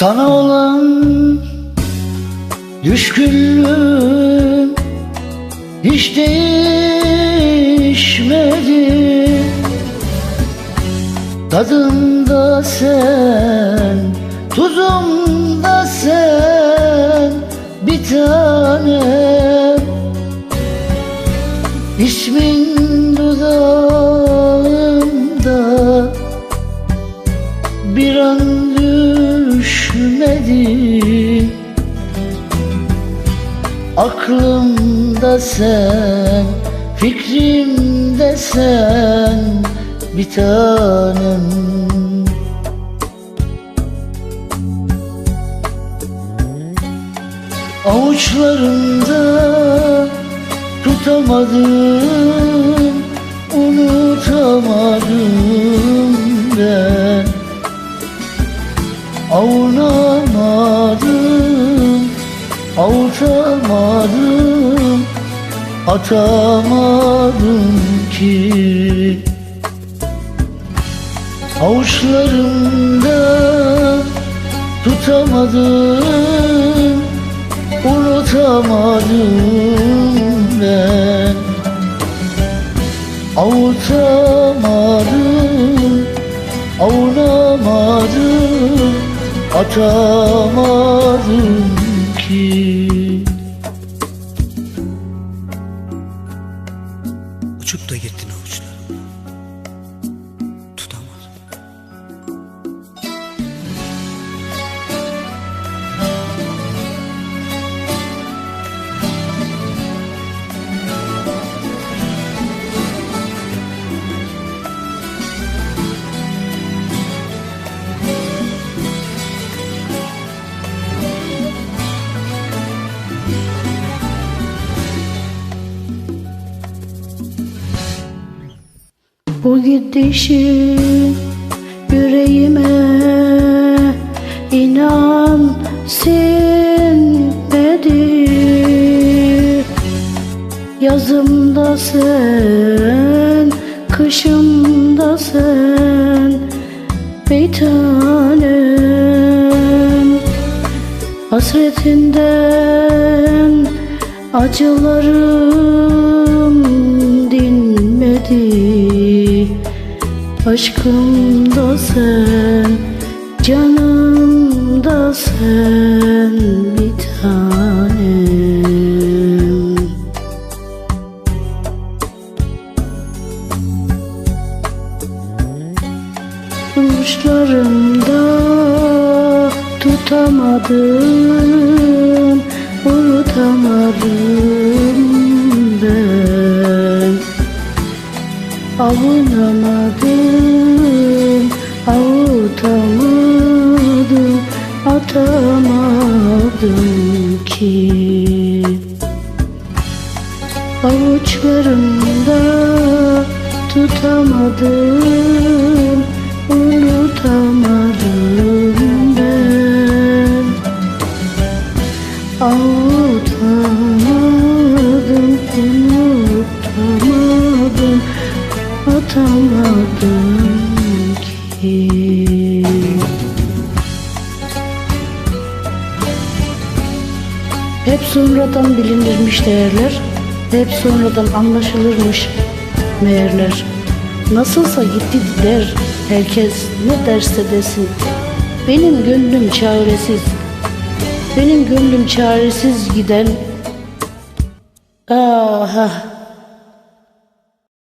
Sana olan düşkünlüğüm hiç değişmedi. Tadımda sen, tuzumda sen bir tanem İsmin dudağımda bir an düşmedi Aklımda sen, fikrimde sen bir tanem. Avuçlarımda tutamadım, unutamadım Avunamadım, avutamadım, atamadım ki. Avuçlarımda tutamadım, unutamadım ben. Avutamadım, atamadım ki. Uçup da gittin avuçlarım Bu gidişin yüreğime inan sinmedi Yazımda sen, kışımda sen bir tanem Hasretinden acılarım Aşkımda sen, canımda sen bir tanem. Uçlarımda tutamadım, unutamadım ben. Avunamadım, atamadım ki. Avuçlarımda tutamadım, unutamadım ben. Avutamadım, unutamadım, atamadım sonradan bilinirmiş değerler, hep sonradan anlaşılırmış meğerler. Nasılsa gitti der herkes ne derse desin. Benim gönlüm çaresiz, benim gönlüm çaresiz giden. Ah, ah